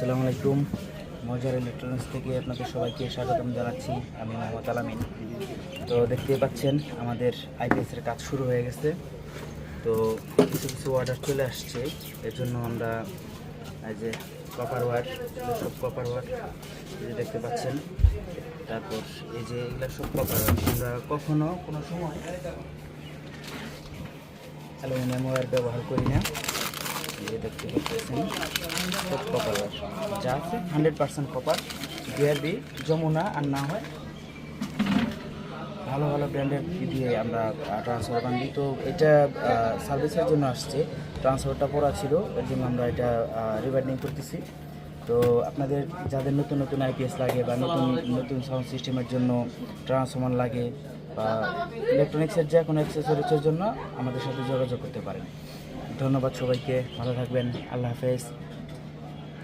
আসসালামু আলাইকুম। মজার ইলেকট্রনিক্স থেকে আপনাদের সবাইকে স্বাগতম জানাচ্ছি। আমি মোহাম্মদ আলামিন। তো দেখতে পাচ্ছেন, আমাদের আইপিএসের কাজ শুরু হয়ে গেছে। তো কিছু কিছু অর্ডার চলে আসছে। এর জন্য আমরা এই যে কপার ওয়ার সব কপার ওয়ার যে দেখতে পাচ্ছেন। তারপর এই যে এগুলো সব কপার ওয়ার আমরা কখনো কোনো সময় অ্যালুমিনিয়াম ওয়ার ব্যবহার করি না। দেখতে পাচ্ছেন। সব কপার যা আছে hundred percent copper BRB Jamuna আর না হয় ভালো ভালো ব্র্যান্ডের দিয়ে আমরা ট্রান্সফার বান্ধি তো এটা সার্ভিসের জন্য আসছে। ট্রান্সফারটা পড়া ছিল, এর জন্য আমরা এটা রিভার্ডিং করতেছি। তো আপনাদের, যাদের নতুন নতুন আইপিএস লাগে বা নতুন নতুন সাউন্ড সিস্টেমের জন্য ট্রান্সফর্মার লাগে বা ইলেকট্রনিক্সের যে কোনো অ্যাক্সেসরিজের জন্য আমাদের সাথে যোগাযোগ করতে পারেন। ধন্যবাদ সবাইকে, ভালো থাকবেন, আল্লাহ হাফেজ।